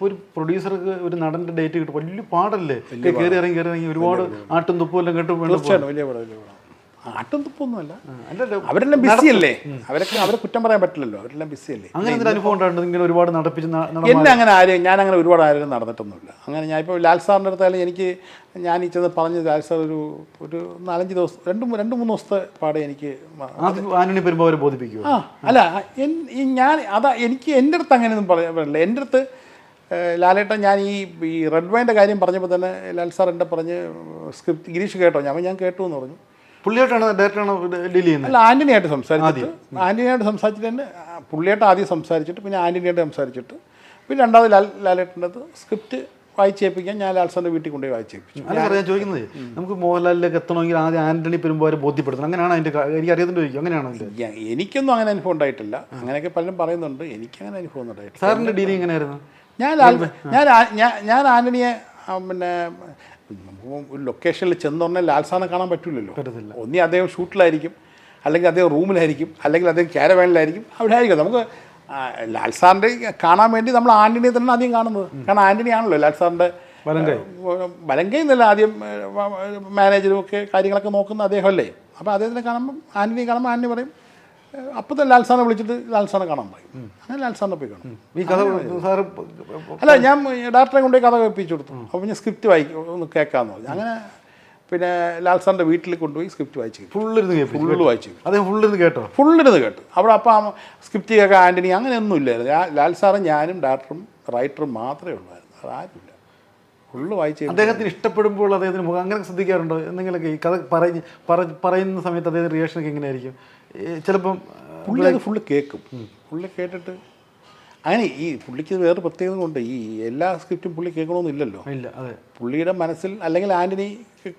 ഇപ്പൊ ഒരു പ്രൊഡ്യൂസർക്ക് ഒരു നടന്റെ ഡേറ്റ് കിട്ടും. വലിയ പാടല്ലേ? കയറി ഇറങ്ങി കയറി ഇറങ്ങി ഒരുപാട് ആട്ടും തുപ്പും എല്ലാം കേട്ട് തീർച്ചയായിട്ടും വലിയ പടം വലിയ പടം. ആട്ടും തുപ്പൊന്നുമല്ല അവരെല്ലാം ബിസി അല്ലേ? അവരൊക്കെ അവരെ കുറ്റം പറയാൻ പറ്റില്ലല്ലോ. അവരെല്ലാം ബിസി അല്ലേ? അങ്ങനെ എന്തൊരു അനുഭവം ഉണ്ടായിട്ടുണ്ട്? ഇങ്ങനെ ഒരുപാട് നടപ്പിച്ച് എന്നെ അങ്ങനെ ആരും ഞാൻ അങ്ങനെ ഒരുപാട് ആരും നടന്നിട്ടൊന്നുമില്ല. അങ്ങനെ ഞാൻ ഇപ്പോൾ ലാൽ സാറിന്റെ അടുത്തായാലും എനിക്ക് ഞാൻ ഈ ചെന്ന് പറഞ്ഞ് ലാൽ സാർ ഒരു ഒരു നാലഞ്ച് ദിവസം രണ്ട് രണ്ട് മൂന്ന് ദിവസത്തെ പാടെ എനിക്ക് ബോധിപ്പിക്കും ആന്റണി പെരുമ്പാവൂരെ ബോധിപ്പിക്കുമോ ആ അല്ല ഞാൻ അതാ എനിക്ക് എന്റെ അടുത്ത് അങ്ങനെയൊന്നും പറയാൻ പറ്റില്ല. എന്റെ അടുത്ത് ലാലേട്ടൻ ഞാൻ ഈ ഈ റെഡ് വൈന്റെ കാര്യം പറഞ്ഞപ്പോൾ തന്നെ ലാൽ സാർ എന്റെ പറഞ്ഞ് സ്ക്രിപ്റ്റ് ഗിരീഷ് കേട്ടോ ഞാൻ ഞാൻ കേട്ടു എന്ന് പറഞ്ഞു. പുള്ളിയായിട്ടാണ് ഡയറക്ടറാണ് ഡീൽ ചെയ്യുന്നത്? അല്ല ആന്റണിയായിട്ട് സംസാരിച്ചിട്ട് ആന്റണിയായിട്ട് സംസാരിച്ചിട്ട് തന്നെ പുള്ളിയായിട്ട് ആദ്യം സംസാരിച്ചിട്ട് പിന്നെ ആന്റണിയായിട്ട് സംസാരിച്ചിട്ട് പിന്നെ രണ്ടാമത് ലാൽ ലാലേട്ടന്റെ സ്ക്രിപ്റ്റ് വായിച്ചേപ്പിക്കാൻ ഞാൻ ലാൽ സാറിന്റെ വീട്ടിൽ കൊണ്ടുപോയി വായിച്ചേപ്പിച്ചു അല്ല ഞാൻ ചോദിക്കുന്നത് നമുക്ക് മോഹൻലാലിലേക്ക് എത്തണമെങ്കിൽ ആദ്യം ആന്റണി പെരുമ്പാവൂരെ ബോധ്യപ്പെടുത്തണം. അങ്ങനെയാണ് അതിന്റെ കാ- എനിക്ക് അറിയാത്തിന്റെ ചോദിക്കും അങ്ങനെയാണോ എനിക്കൊന്നും അങ്ങനെ അനുഭവം ഉണ്ടായിട്ടില്ല. അങ്ങനെയൊക്കെ പലരും പറയുന്നുണ്ട് എനിക്കങ്ങനെ അനുഭവം ഉണ്ടായിട്ടില്ല. സാറിന്റെ ഡീലിംഗ് എങ്ങനെയായിരുന്നു? ഞാൻ ഞാൻ ആന്റണിയെ ഞാൻ ഞാൻ ആന്റണിയെ പിന്നെ ഒരു ലൊക്കേഷനിൽ ചെന്ന് പറഞ്ഞാൽ ലാൽസാനെ കാണാൻ പറ്റില്ലല്ലോ ഒന്നി അദ്ദേഹം ഷൂട്ടിലായിരിക്കും അല്ലെങ്കിൽ അദ്ദേഹം റൂമിലായിരിക്കും അല്ലെങ്കിൽ അദ്ദേഹം ക്യാരവാനിലായിരിക്കും അവിടെ ആയിരിക്കും. നമുക്ക് ലാൽസാറിന്റെ ലാൽ സാറിന്റെ കാണാൻ വേണ്ടി നമ്മൾ ആന്റണിയെ തന്നെ ആദ്യം കാണുന്നത്. കാരണം ആന്റണി ആണല്ലോ ലാൽ സാറിന്റെ വലങ്കൈ. എന്നല്ല ആദ്യം മാനേജറും ഒക്കെ കാര്യങ്ങളൊക്കെ നോക്കുന്ന അദ്ദേഹമല്ലേ? അപ്പോൾ അദ്ദേഹത്തിനെ കാണുമ്പോൾ ആന്റണിയെ കാണുമ്പോൾ ആന്റണി പറയും അപ്പം തന്നെ ലാൽ സാറിനെ വിളിച്ചിട്ട് ലാൽ സാറിനെ കാണാൻ പോയി. അങ്ങനെ ലാൽ സാറിനെ പോയി കാണും. ഈ കഥ സാറ് അല്ല ഞാൻ ഡയറക്ടറെ കൊണ്ടുപോയി കഥ കേൾപ്പിച്ചു കൊടുത്തു. അപ്പോൾ ഞാൻ സ്ക്രിപ്റ്റ് വായിക്കും ഒന്ന് കേൾക്കാമെന്ന് പറഞ്ഞു. അങ്ങനെ പിന്നെ ലാൽ സാറിന്റെ വീട്ടിൽ കൊണ്ടുപോയി സ്ക്രിപ്റ്റ് വായിച്ചു ഫുള്ളിരുന്ന് ഫുള്ളിൽ ഫുള്ള് വായിച്ചു അദ്ദേഹം ഫുള്ളിരുന്ന് കേട്ടോ? ഫുള്ളിരുന്ന് കേട്ടു. അവിടെ അപ്പം സ്ക്രിപ്റ്റ് കേൾക്കാൻ ആന്റണി അങ്ങനെയൊന്നും ഇല്ലായിരുന്നു. ലാൽ സാറും ഞാനും ഡയറക്ടറും റൈറ്ററും മാത്രമേ ഉള്ളായിരുന്നു. അത് ആരുമില്ല. ഫുള്ള് വായിച്ചു അദ്ദേഹത്തിന് ഇഷ്ടപ്പെടുമ്പോൾ അദ്ദേഹത്തിന് മുഖം അങ്ങനെ ശ്രദ്ധിക്കാറുണ്ടോ? എന്തെങ്കിലുമൊക്കെ ഈ കഥ പറഞ്ഞ് പറയുന്ന സമയത്ത് അദ്ദേഹത്തിന്റെ റിയാക്ഷൻ ഒക്കെ എങ്ങനെയായിരിക്കും? ചിലപ്പം പുള്ളി അത് ഫുള്ള് കേൾക്കും പുള്ളി കേട്ടിട്ട് അങ്ങനെ ഈ പുള്ളിക്ക് വേറെ പ്രത്യേകത കൊണ്ട് ഈ എല്ലാ സ്ക്രിപ്റ്റും പുള്ളി കേൾക്കണമെന്നില്ലല്ലോ. ഇല്ല അതെ. പുള്ളിയുടെ മനസ്സിൽ അല്ലെങ്കിൽ ആന്റണി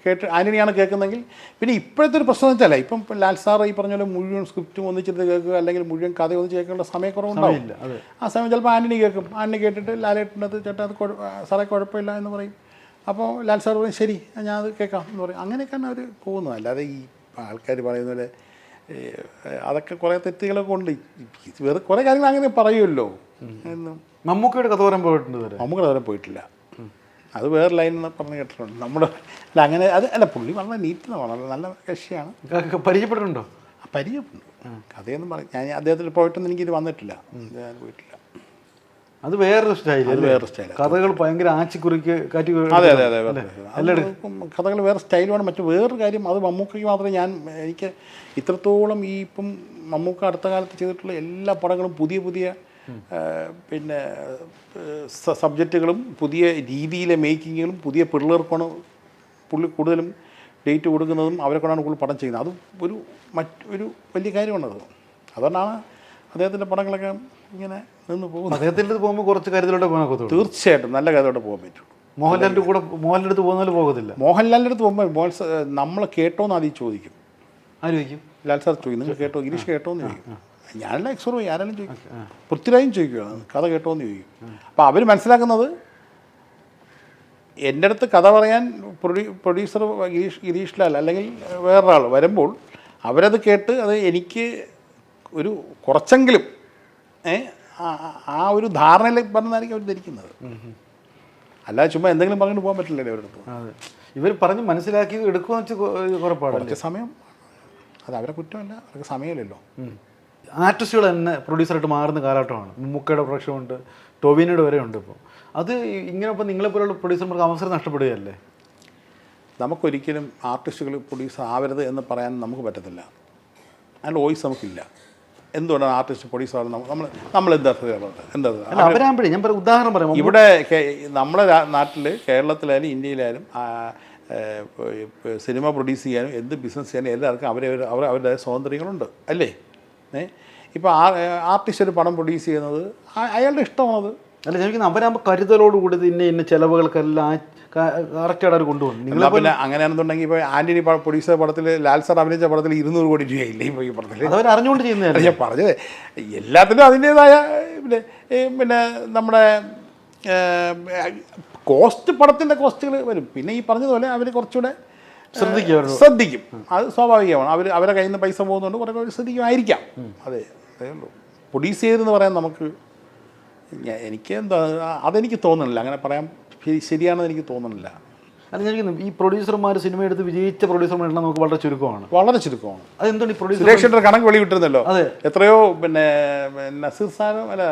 കേട്ട് ആന്റണിയാണ് കേൾക്കുന്നതെങ്കിൽ പിന്നെ ഇപ്പോഴത്തെ ഒരു പ്രശ്നം വെച്ചാൽ ഇപ്പം ലാൽ സാർ ഈ പറഞ്ഞ പോലെ മുഴുവൻ സ്ക്രിപ്റ്റും ഒന്നിച്ചിട്ട് കേൾക്കുക അല്ലെങ്കിൽ മുഴുവൻ കഥ ഒന്നിച്ച് കേൾക്കേണ്ട സമയക്കുറവുണ്ടാവും. ഇല്ല അതെ. ആ സമയം ചിലപ്പോൾ ആന്റണി കേൾക്കും. ആന്റണി കേട്ടിട്ട് ലാലേട്ടനത് ചേട്ടാ അത് സാറേ കുഴപ്പമില്ല എന്ന് പറയും. അപ്പോൾ ലാൽ സാർ പറയും ശരി ഞാൻ അത് കേൾക്കാം എന്ന് പറയും. അങ്ങനെയൊക്കെയാണ് അവർ പോകുന്നത്. അല്ലാതെ ഈ ആൾക്കാർ പറയുന്ന പോലെ അതൊക്കെ കുറേ തെറ്റുകളൊക്കെ ഉണ്ട്. വേറെ കുറേ കാര്യങ്ങൾ അങ്ങനെ പറയുമല്ലോ. എന്നും. മമ്മൂക്കയുടെ കഥ പറയാൻ പോയിട്ടുണ്ട് വരെ കഥ പറയാൻ പോയിട്ടില്ല. അത് വേറെ ലൈൻ എന്ന് പറഞ്ഞ് കേട്ടിട്ടുണ്ട്. നമ്മുടെ അല്ല അങ്ങനെ അത് അല്ല പുള്ളി വളരെ നീറ്റ് വളരെ നല്ല കക്ഷിയാണ്. പരിചയപ്പെട്ടിട്ടുണ്ടോ? ആ പരിചയമുണ്ട് കഥയൊന്നും പറയും ഞാൻ അദ്ദേഹത്തിൽ പോയിട്ടൊന്നും എനിക്കിത് വന്നിട്ടില്ല. ഞാൻ പോയിട്ടില്ല. അത് വേറൊരു സ്റ്റൈൽ അത് വേറെ സ്റ്റൈൽ കഥകൾ ഭയങ്കര ആച്ചിക്കുറിക്ക് കാറ്റി അതെ അതെ അതെ ഇപ്പം കഥകൾ വേറെ സ്റ്റൈലുമാണ് മറ്റു വേറൊരു കാര്യം അത് മമ്മൂക്കയ്ക്ക് മാത്രമേ ഞാൻ എനിക്ക് ഇത്രത്തോളം ഈ ഇപ്പം മമ്മൂക്ക അടുത്ത കാലത്ത് ചെയ്തിട്ടുള്ള എല്ലാ പടങ്ങളും പുതിയ പുതിയ പിന്നെ സബ്ജക്റ്റുകളും പുതിയ രീതിയിലെ മേക്കിങ്ങുകളും പുതിയ പിള്ളേർക്കാണ് പുള്ളി കൂടുതലും ഡേറ്റ് കൊടുക്കുന്നതും അവരെ കൊണ്ടാണ് കൂടുതൽ പടം ചെയ്യുന്നത്. അതും ഒരു മറ്റൊരു വലിയ കാര്യമാണത്. അതുകൊണ്ടാണ് അദ്ദേഹത്തിന്റെ പടങ്ങളൊക്കെ ഇങ്ങനെ നിന്ന് പോകുന്നു. അദ്ദേഹത്തിന്റെ പോകുമ്പോൾ കുറച്ച് കരുതലോടെ പോകാൻ ഒക്കത്തുള്ളൂ. തീർച്ചയായിട്ടും നല്ല കഥയോടെ പോകാൻ പറ്റും. മോഹൻലാലിന്റെ കൂടെ മോഹൻലാലിന്റെ അടുത്ത് പോകുന്നതിൽ പോകത്തില്ല. മോഹൻലാലിന്റെ അടുത്ത് പോകുമ്പോൾ മോഹൻ നമ്മൾ കേട്ടോന്ന് ആദ്യം ചോദിക്കും. ആര് ചോദിക്കും? ലാൽ സാർ ചോദിക്കും നിങ്ങൾ കേട്ടോ? ഗിരീഷ് കേട്ടോ എന്ന് ചോദിക്കും. ഞാനല്ല എക്സ്പ്രോ ആരെങ്കിലും ചോദിക്കും. പൃഥ്വിരാജും ചോദിക്കുകയാണ് കഥ കേട്ടോ എന്ന് ചോദിക്കും. അപ്പോൾ അവർ മനസ്സിലാക്കുന്നത് എന്റെ അടുത്ത് കഥ പറയാൻ പ്രൊഡ്യൂ പ്രൊഡ്യൂസർ ഗിരീഷ് ഗിരീഷ് ലാൽ അല്ലെങ്കിൽ വേറൊരാൾ വരുമ്പോൾ അവരത് കേട്ട് അത് എനിക്ക് ഒരു കുറച്ചെങ്കിലും ആ- ഒരു ധാരണയിൽ പറഞ്ഞതായിരിക്കും അവർ ധരിക്കുന്നത്. അല്ലാതെ ചുമ്മാ എന്തെങ്കിലും പറഞ്ഞിട്ട് പോകാൻ പറ്റില്ലല്ലോ അവരുടെ അടുത്ത്. അതെ. ഇവർ പറഞ്ഞ് മനസ്സിലാക്കി എടുക്കുമെന്ന് വെച്ചാൽ കുറപ്പാടല്ലേ കുറച്ച് സമയം അത് അവരെ കുറ്റമല്ല അവർക്ക് സമയമില്ലല്ലോ. ആർട്ടിസ്റ്റുകൾ തന്നെ പ്രൊഡ്യൂസറായിട്ട് മാറുന്ന കാലഘട്ടമാണ്. മുക്കയുടെ പ്രൊഡക്ഷനുണ്ട് ടോവിനോയുടെ വരെ ഉണ്ട് ഇപ്പോൾ അത് ഇങ്ങനെ ഇപ്പോൾ നിങ്ങളെ പോലുള്ള പ്രൊഡ്യൂസർമാർക്ക് അവസരം നഷ്ടപ്പെടുകയല്ലേ? നമുക്കൊരിക്കലും ആർട്ടിസ്റ്റുകൾ പ്രൊഡ്യൂസർ ആവരുത് എന്ന് പറയാൻ നമുക്ക് പറ്റത്തില്ല. അതിന്റെ വോയിസ് നമുക്കില്ല. എന്തുകൊണ്ടാണ് ആർട്ടിസ്റ്റ് പ്രൊഡ്യൂസർ നമ്മൾ നമ്മൾ എന്താ എന്താ അവരാകുമ്പോഴേ ഞാൻ ഉദാഹരണം പറയാം. ഇവിടെ നമ്മുടെ നാട്ടിൽ കേരളത്തിലായാലും ഇന്ത്യയിലായാലും സിനിമ പ്രൊഡ്യൂസ് ചെയ്യാനും എന്ത് ബിസിനസ് ചെയ്യാനും എല്ലാവർക്കും അവരെ അവർ അവരുടെ സ്വാതന്ത്ര്യങ്ങളുണ്ട് അല്ലേ? ഏ? ഇപ്പോൾ ആർട്ടിസ്റ്റ് ഒരു പടം പ്രൊഡ്യൂസ് ചെയ്യുന്നത് അയാളുടെ ഇഷ്ടമാണത്. അല്ല ചോദിക്കുന്നത് അവരാകുമ്പോൾ കരുതലോടുകൂടി ഇന്ന ഇന്ന ചിലവുകൾക്കെല്ലാം കറക്റ്റായിട്ട് അവർ കൊണ്ടുപോകും നിങ്ങൾ പിന്നെ അങ്ങനെയാണെന്നുണ്ടെങ്കിൽ ഇപ്പോൾ ആന്റണി പ്രൊഡ്യൂസ് ചെയ്ത പടത്തിൽ ലാൽ സാർ അഭിനയിച്ച പടത്തിൽ ഇരുന്നൂറ് കോടി രൂപയില്ലേ ഇപ്പോൾ ഈ പടത്തിൽ അതവർ അറിഞ്ഞുകൊണ്ട് ചെയ്യുന്നതല്ല? ഞാൻ പറഞ്ഞത് എല്ലാത്തിനും അതിന്റേതായ പിന്നെ പിന്നെ നമ്മുടെ കോസ്റ്റ് പടത്തിന്റെ കോസ്റ്റുകൾ വരും. പിന്നെ ഈ പറഞ്ഞതുപോലെ അവർ കുറച്ചുകൂടെ ശ്രദ്ധിക്കും ശ്രദ്ധിക്കും. അത് സ്വാഭാവികമാണ്. അവർ അവരെ കയ്യിൽ നിന്ന് പൈസ പോകുന്നതുകൊണ്ട് കുറേ അവർ ശ്രദ്ധിക്കുമായിരിക്കാം. അതെ അതേ ഉള്ളൂ. പ്രൊഡ്യൂസ് ചെയ്തെന്ന് പറയാൻ നമുക്ക് എനിക്ക് എന്താ അതെനിക്ക് തോന്നുന്നില്ല അങ്ങനെ പറയാൻ ശരി- ശരിയാണെന്ന് എനിക്ക് തോന്നുന്നില്ല അല്ല ഞാൻ ഈ പ്രൊഡ്യൂസർമാർ സിനിമ എടുത്ത് വിജയിച്ച പ്രൊഡ്യൂസർമാർ എണ്ണം നമുക്ക് വളരെ ചുരുക്കമാണ്. വളരെ ചുരുക്കമാണ്. അതെന്താണ് ഈ പ്രൊഡ്യൂസർ സുരേഷിന്റെ കണക്ക് വെളിവിട്ടിരുന്നല്ലോ അതെ. എത്രയോ പിന്നെ നസീർ സാറും അല്ല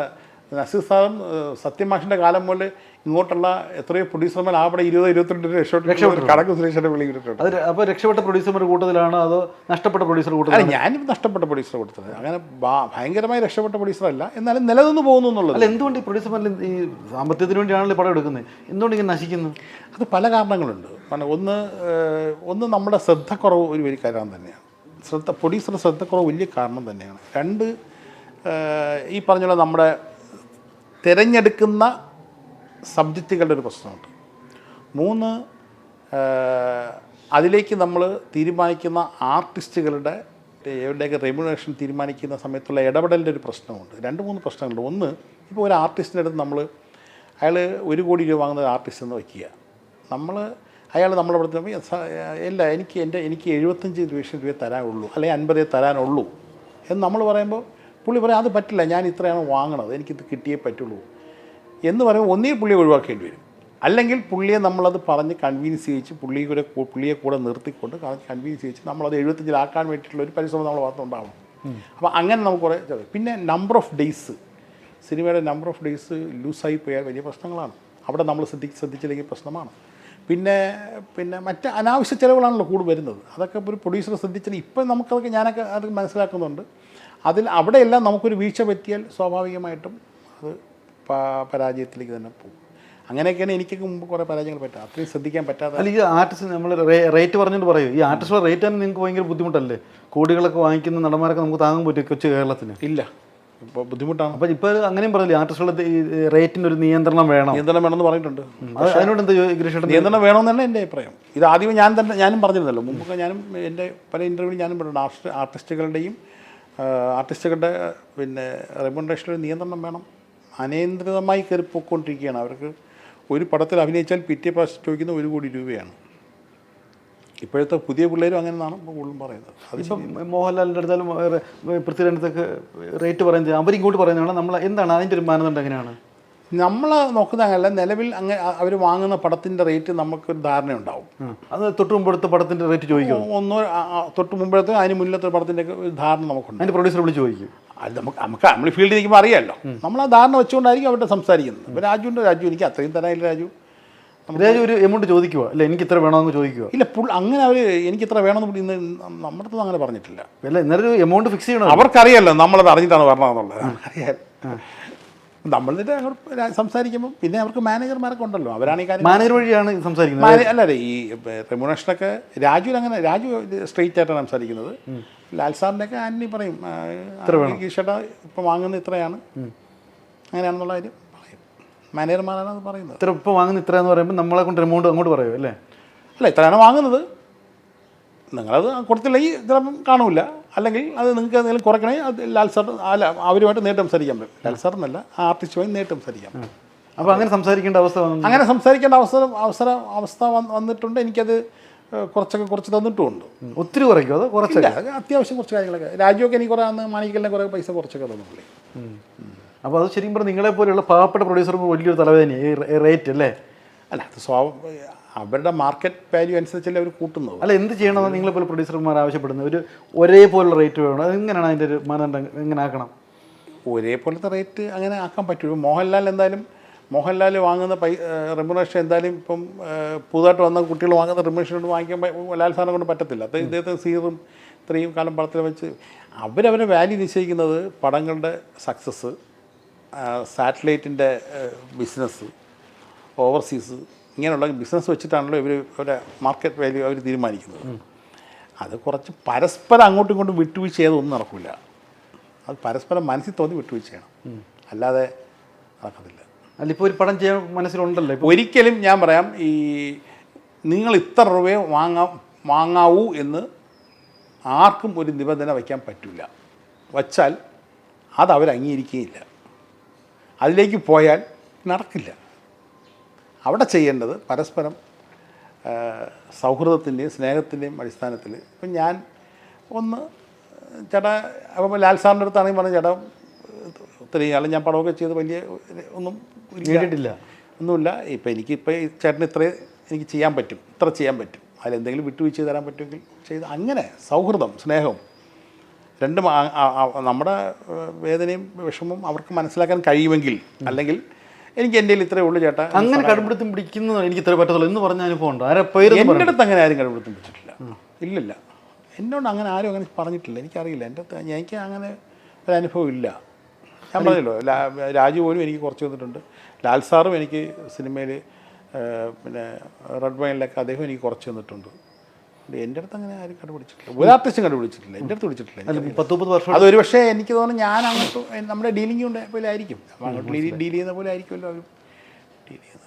നസീർ സാറും സത്യമാഷിന്റെ കാലം മുതൽ ഇങ്ങോട്ടുള്ള എത്രയോ പ്രൊഡ്യൂസർമാർ അവിടെ ഇരുപത് ഇരുപത്തിരണ്ട് രക്ഷപ്പെട്ടു. കണക്ക് വിളി വെളിവിട്ടിട്ടുണ്ട് അത് അപ്പോൾ രക്ഷപ്പെട്ട പ്രൊഡ്യൂസർമാർ കൂട്ടത്തിലാണ്? അത് നഷ്ടപ്പെട്ട പ്രൊഡ്യൂസർ കൂട്ടത്തിൽ ഞാനും നഷ്ടപ്പെട്ട പ്രൊഡ്യൂസർ കൊടുത്തത് അങ്ങനെ ഭയങ്കരമായി രക്ഷപ്പെട്ട പ്രൊഡ്യൂസറല്ല എന്നാലും നിലനിന്ന് പോകുന്നു എന്നുള്ളത്. അല്ല എന്തുകൊണ്ട് ഈ പ്രൊഡ്യൂസർമാരിൽ ഈ സാമ്പത്തികത്തിന് വേണ്ടിയാണല്ലോ പടം എടുക്കുന്നത്? എന്തുകൊണ്ട് ഇങ്ങനെ നശിക്കുന്നു? അത് പല കാരണങ്ങളുണ്ട്. കാരണം ഒന്ന് ഒന്ന് നമ്മുടെ ശ്രദ്ധക്കുറവ് ഒരു വലിയ കാരണം തന്നെയാണ്. ശ്രദ്ധ പ്രൊഡ്യൂസറുടെ ശ്രദ്ധക്കുറവ് വലിയ കാരണം തന്നെയാണ്. രണ്ട് ഈ പറഞ്ഞുള്ള നമ്മുടെ തിരഞ്ഞെടുക്കുന്ന സബ്ജക്റ്റുകളുടെ ഒരു പ്രശ്നമുണ്ട്. മൂന്ന് അതിലേക്ക് നമ്മൾ തീരുമാനിക്കുന്ന ആർട്ടിസ്റ്റുകളുടെ എവിടെയൊക്കെ റെമ്യൂണേഷൻ തീരുമാനിക്കുന്ന സമയത്തുള്ള ഇടപെടലിന്റെ ഒരു പ്രശ്നമുണ്ട്. രണ്ട് മൂന്ന് പ്രശ്നങ്ങളുണ്ട്. ഒന്ന് ഇപ്പോൾ ഒരു ആർട്ടിസ്റ്റിന്റെ അടുത്ത് നമ്മൾ അയാൾ ഒരു കോടി രൂപ വാങ്ങുന്ന ആർട്ടിസ്റ്റ് എന്ന് വയ്ക്കുക. നമ്മൾ അയാൾ നമ്മളെ അടുത്ത് സ- ഇല്ല എനിക്ക് എന്റെ എനിക്ക് എഴുപത്തഞ്ച് ലക്ഷം രൂപയെ തരാനുള്ളൂ അല്ലെങ്കിൽ അൻപതേ തരാനുള്ളൂ. എന്ന് നമ്മൾ പറയുമ്പോൾ പുള്ളി പറയാം അത് പറ്റില്ല ഞാൻ ഇത്രയാണ് വാങ്ങണത് എനിക്കിത് കിട്ടിയേ പറ്റുള്ളൂ. എന്ന് പറയുമ്പോൾ ഒന്നേ പുള്ളിയെ ഒഴിവാക്കേണ്ടി വരും. അല്ലെങ്കിൽ പുള്ളിയെ നമ്മളത് പറഞ്ഞ് കൺവീൻസ് ചെയ്യിച്ച് പുള്ളിയെ കൂടെ പുള്ളിയെ കൂടെ നിർത്തിക്കൊണ്ട് കൺവീൻസ് ചെയ്യിച്ച് നമ്മളത് എഴുപത്തഞ്ചിലാക്കാൻ വേണ്ടിയിട്ടുള്ള ഒരു പരിശ്രമം നമ്മൾ ഭാഗത്തുണ്ടാവണം അപ്പോൾ അങ്ങനെ നമുക്ക് കുറേ. പിന്നെ നമ്പർ ഓഫ് ഡേയ്സ് സിനിമയുടെ നമ്പർ ഓഫ് ഡേയ്സ് ലൂസായി പോയാൽ വലിയ പ്രശ്നങ്ങളാണ്. അവിടെ നമ്മൾ ശ്രദ്ധി ശ്രദ്ധിച്ചില്ലെങ്കിൽ പ്രശ്നമാണ്. പിന്നെ പിന്നെ മറ്റ് അനാവശ്യ ചിലവുകളാണല്ലോ കൂടുതൽ വരുന്നത്. അതൊക്കെ ഒരു പ്രൊഡ്യൂസർ ശ്രദ്ധിച്ചാൽ ഇപ്പം നമുക്കതൊക്കെ ഞാനൊക്കെ അത് മനസ്സിലാക്കുന്നുണ്ട്. അതിൽ അവിടെയെല്ലാം നമുക്കൊരു വീഴ്ച പറ്റിയാൽ സ്വാഭാവികമായിട്ടും അത് പരാജയത്തിലേക്ക് തന്നെ പോകും. അങ്ങനെയൊക്കെയാണ് എനിക്കൊക്കെ മുമ്പ് കുറേ പരാജയങ്ങൾ പറ്റുക അത്രയും ശ്രദ്ധിക്കാൻ പറ്റാതെ അല്ല ഈ ആർട്ടിസ്റ്റ് നമ്മൾ റേറ്റ് പറഞ്ഞിട്ട് പറയും. ഈ ആർട്ടിസ്റ്റ് റേറ്റ് തന്നെ നിങ്ങൾക്ക് ഭയങ്കര ബുദ്ധിമുട്ടല്ലേ? കോടികളൊക്കെ വാങ്ങിക്കുന്ന നടന്മാരൊക്കെ നമുക്ക് താങ്ങാൻ പറ്റും കൊച്ചു കേരളത്തിന്? ഇല്ല. ഇപ്പോൾ ബുദ്ധിമുട്ടാണ്. അപ്പോൾ ഇപ്പോൾ അങ്ങനെയും പറഞ്ഞില്ലേ ആർട്ടിസ്റ്റുകളുടെ ഈ റേറ്റിന്റെ ഒരു നിയന്ത്രണം വേണം. നിയന്ത്രണം വേണമെന്ന് പറഞ്ഞിട്ടുണ്ട്. അത് അതിനോട് എന്താ ഗിരീഷേട്ടൻ നിയന്ത്രണം വേണമെന്ന് തന്നെ എന്റെ അഭിപ്രായം. ഇത് ആദ്യം ഞാൻ തന്നെ ഞാനും പറഞ്ഞിരുന്നല്ലോ. മുമ്പൊക്കെ ഞാനും എന്റെ പല ഇന്റർവ്യൂവിൽ ഞാനും പറഞ്ഞു ആർട്ടിസ്റ്റ് ആർട്ടിസ്റ്റുകളുടെയും ആർട്ടിസ്റ്റുകളുടെ പിന്നെ റെമുനറേഷനിൽ നിയന്ത്രണം വേണം. അനിയന്ത്രിതമായി കയറി പൊയ്ക്കൊണ്ടിരിക്കുകയാണ്. അവർക്ക് ഒരു പടത്തിൽ അഭിനയിച്ചാൽ പിറ്റേ പ്രാവശ്യം ചോദിക്കുന്ന ഒരു കോടി രൂപയാണ്. ഇപ്പോഴത്തെ പുതിയ പിള്ളേരും അങ്ങനെ എന്നാണ് കൂടുതലും പറയുന്നത്. അതിപ്പം മോഹൻലാലിന്റെ അടുത്താലും പൃഥ്വിരാജത്തൊക്കെ റേറ്റ് പറയുന്നത് അവരിങ്ങോട്ട് പറയുന്നതാണ് നമ്മൾ എന്താണ് അതിന്റെ ഒരു മാനദണ്ഡം എങ്ങനെയാണ്? നമ്മൾ നോക്കുന്ന അങ്ങനെയല്ല നിലവിൽ അങ്ങനെ അവർ വാങ്ങുന്ന പടത്തിന്റെ റേറ്റ് നമുക്കൊരു ധാരണയുണ്ടാവും. ഉണ്ടാവും അത് തൊട്ട് മുമ്പെടുത്ത പടത്തിന്റെ റേറ്റ് ചോദിക്കും ഒന്നോ തൊട്ട് മുമ്പെടുത്ത് അതിന് മുന്നിലത്തെ പടത്തിന്റെ ഒരു ധാരണ നമുക്കുണ്ട്. അതിന്റെ പ്രൊഡ്യൂസർ വിളിച്ച് ചോദിക്കും. അത് നമുക്ക് നമുക്ക് നമ്മൾ ഫീൽഡിൽ നിൽക്കുമ്പോൾ അറിയാമല്ലോ നമ്മൾ ആ ധാരണ വെച്ചുകൊണ്ടായിരിക്കും അവരുടെ സംസാരിക്കുന്നത്. അപ്പോൾ രാജുവിന്റെ രാജു എനിക്ക് അത്രയും തരാനില്ല രാജു. രാജു ഒരു എമൗണ്ട് ചോദിക്കുക അല്ല എനിക്ക് ഇത്ര വേണമെന്ന് ചോദിക്കുക ഇല്ല പുൾ അങ്ങനെ അവർ എനിക്ക് ഇത്ര വേണമെന്ന് ഇന്ന് നമ്മുടെ അടുത്ത് അങ്ങനെ പറഞ്ഞിട്ടില്ല. അല്ല ഇന്നലെ ഒരു എമൗണ്ട് ഫിക്സ് ചെയ്യണം? അവർക്കറിയാമല്ലോ നമ്മളത് അറിഞ്ഞിട്ടാണ് പറഞ്ഞതെന്നുള്ളത്. അറിയാം നമ്മൾ എന്നിട്ട് അങ്ങോട്ട് സംസാരിക്കുമ്പോൾ പിന്നെ അവർക്ക് മാനേജർമാരൊക്കെ ഉണ്ടല്ലോ. അവരാണ് ഈ കാര്യം മാനേജർ വഴിയാണ് സംസാരിക്കുന്നത്. അല്ല ഈ റെമുനേഷനൊക്കെ രാജു അങ്ങനെ രാജു സ്ട്രെയിറ്റ് ആയിട്ടാണ് സംസാരിക്കുന്നത്. ലാൽ സാറിന്റെ ഒക്കെ ആന്റണി പറയും ഈശ്വട ഇപ്പം വാങ്ങുന്നത് ഇത്രയാണ്. അങ്ങനെയാണെന്നുള്ള കാര്യം പറയും. മാനേജർമാരാണ് അത് പറയുന്നത്. ഇത്ര ഇപ്പം വാങ്ങുന്ന ഇത്ര എന്ന് പറയുമ്പോൾ നമ്മളെ കൊണ്ട് എമൗണ്ട് അങ്ങോട്ട് പറയുമോ അല്ലേ? അല്ല ഇത്രയാണ് വാങ്ങുന്നത്. നിങ്ങളത് കൊടുത്തില്ലെങ്കിൽ ചിലപ്പം കാണൂല. അല്ലെങ്കിൽ അത് നിങ്ങൾക്ക് എന്തെങ്കിലും കുറയ്ക്കണേ അത് ലാൽ സാർ അല്ല അവരുമായിട്ട് നേരിട്ട് സംസാരിക്കാൻ പറ്റും. ലാൽ സാർ എന്നല്ല ആ ആർട്ടിസ്റ്റുമായി നേരിട്ട് സംസാരിക്കാം. അപ്പോൾ അങ്ങനെ സംസാരിക്കേണ്ട അവസ്ഥ അങ്ങനെ സംസാരിക്കേണ്ട അവസരം അവസരം അവസ്ഥ വന്നിട്ടുണ്ട്. എനിക്കത് കുറച്ചൊക്കെ കുറച്ച് തന്നിട്ടുമുണ്ട്. ഒത്തിരി കുറയ്ക്കും? അത് കുറച്ച് അത് അത്യാവശ്യം കുറച്ച് കാര്യങ്ങളൊക്കെ. രാജുവൊക്കെ എനിക്ക് കുറേ അന്ന് മാണിക്കലിനെ കുറേ പൈസ കുറച്ചൊക്കെ തന്നിട്ടുള്ളേ അപ്പോൾ അത് ശരിക്കും പറഞ്ഞാൽ നിങ്ങളെ പോലെയുള്ള പാവപ്പെട്ട പ്രൊഡ്യൂസർക്ക് വലിയൊരു തലവേദന ഈ റേറ്റ് അല്ലേ? അല്ല അത് സ്വാഭ അവരുടെ മാർക്കറ്റ് വാല്യൂ അനുസരിച്ചല്ലേ അവർ കൂട്ടുന്നത്. അല്ല എന്ത് ചെയ്യണമെന്ന് നിങ്ങളെ പോലെ പ്രൊഡ്യൂസർമാർ ആവശ്യപ്പെടുന്നത്. ഒരു ഒരേപോലെ റേറ്റ് വേണം? അത് എങ്ങനെയാണ് അതിന്റെ ഒരു മാനദണ്ഡം എങ്ങനെ ആക്കണം? ഒരേപോലത്തെ റേറ്റ് അങ്ങനെ ആക്കാൻ പറ്റുള്ളൂ. മോഹൻലാൽ എന്തായാലും മോഹൻലാൽ വാങ്ങുന്ന പൈ റെമുനേഷൻ എന്തായാലും ഇപ്പം പുതുതായിട്ട് വന്ന കുട്ടികൾ വാങ്ങുന്ന റെമുനേഷൻ കൊണ്ട് വാങ്ങിക്കാൻ ലാൽ സാറിനെ കൊണ്ട് പറ്റത്തില്ല. അത് ഇദ്ദേഹത്തെ സീറും ഇത്രയും കാലം പടത്തിൽ വെച്ച് അവരവരെ വാല്യൂ നിശ്ചയിക്കുന്നത് പടങ്ങളുടെ സക്സസ് സാറ്റലൈറ്റിന്റെ ബിസിനസ് ഓവർസീസ് ഇങ്ങനെയുള്ള ബിസിനസ് വെച്ചിട്ടാണല്ലോ ഇവർ അവരുടെ മാർക്കറ്റ് വാല്യൂ അവർ തീരുമാനിക്കുന്നത്. അത് കുറച്ച് പരസ്പരം അങ്ങോട്ടും ഇങ്ങോട്ടും വിട്ടുവീഴ്ച ചെയ്തൊന്നും നടക്കില്ല അത് പരസ്പരം മനസ്സിൽ തോന്നി വിട്ടുവീഴ്ച ചെയ്യണം. അല്ലാതെ നടക്കത്തില്ല. അല്ല ഇപ്പോൾ ഒരു പടം ചെയ്യാൻ മനസ്സിലുണ്ടല്ലോ ഒരിക്കലും ഞാൻ പറയാം ഈ നിങ്ങൾ ഇത്ര രൂപയെ വാങ്ങാ വാങ്ങാവൂ എന്ന് ആർക്കും ഒരു നിബന്ധന വയ്ക്കാൻ പറ്റില്ല വച്ചാൽ അത് അവർ അംഗീകരിക്കുകയില്ല അതിലേക്ക് പോയാൽ നടക്കില്ല. അവിടെ ചെയ്യേണ്ടത് പരസ്പരം സൗഹൃദത്തിന്റെയും സ്നേഹത്തിന്റെയും അടിസ്ഥാനത്തിൽ. ഇപ്പം ഞാൻ ഒന്ന് ചേട്ടാ അപ്പോൾ ലാൽ സാറിന്റെ അടുത്താണെങ്കിൽ പറഞ്ഞു ചേട്ടാ ഇത്രയും കാലം ഞാൻ പടമൊക്കെ ചെയ്ത് വലിയ ഒന്നും കേട്ടിട്ടില്ല ഒന്നുമില്ല. ഇപ്പം എനിക്കിപ്പോൾ ഈ ചേട്ടന് ഇത്രയും എനിക്ക് ചെയ്യാൻ പറ്റും. ഇത്ര ചെയ്യാൻ പറ്റും. അതിലെന്തെങ്കിലും വിട്ടുവീഴ്ച തരാൻ പറ്റുമെങ്കിൽ ചെയ്ത് അങ്ങനെ സൗഹൃദം സ്നേഹവും രണ്ടും നമ്മുടെ വേദനയും വിഷമവും അവർക്ക് മനസ്സിലാക്കാൻ കഴിയുമെങ്കിൽ അല്ലെങ്കിൽ എനിക്ക് എന്റെ ഇത്രേ ഉള്ളൂ ചേട്ടാ. അങ്ങനെ കടുപിടുത്തം പിടിക്കുന്ന എനിക്ക് ഇത്ര പറ്റത്തുള്ളൂ. എന്ന് പറഞ്ഞ അനുഭവം ഉണ്ട് ആരെ പേര് എന്റെ അടുത്ത് അങ്ങനെ ആരും കടുപിടുത്തം പിടിച്ചിട്ടില്ല ഇല്ലില്ല. എന്നോട് അങ്ങനെ ആരും അങ്ങനെ പറഞ്ഞിട്ടില്ല. എനിക്കറിയില്ല. എന്റെ അടുത്ത് എനിക്ക് അങ്ങനെ ഒരു അനുഭവം ഇല്ല. ഞാൻ പറഞ്ഞല്ലോ രാജു പോലും എനിക്ക് കുറച്ച് തന്നിട്ടുണ്ട് ലാൽ സാറും എനിക്ക് സിനിമയിൽ പിന്നെ റെഡ് വൈനിലൊക്കെ അദ്ദേഹം എനിക്ക് കുറച്ച് തന്നിട്ടുണ്ട് എന്റെ അടുത്ത് അങ്ങനെ ആരും കണ്ടുപിടിച്ചിട്ടില്ല. ഒരു ആർട്ടിസ്റ്റും കണ്ടുപിടിച്ചിട്ടില്ല. എന്റെ അടുത്ത് പിടിച്ചിട്ടില്ല അല്ല പത്ത് മുപ്പത് വർഷം അതൊരു പക്ഷേ എനിക്ക് തോന്നുന്നു ഞാൻ അങ്ങോട്ട് നമ്മുടെ ഡീലിംഗ് കൊണ്ട് പോലെ ആയിരിക്കും. അങ്ങോട്ട് ഡീൽ ചെയ്യുന്ന പോലെ ആയിരിക്കുമല്ലോ അവർ ഡീൽ ചെയ്യുന്നത്.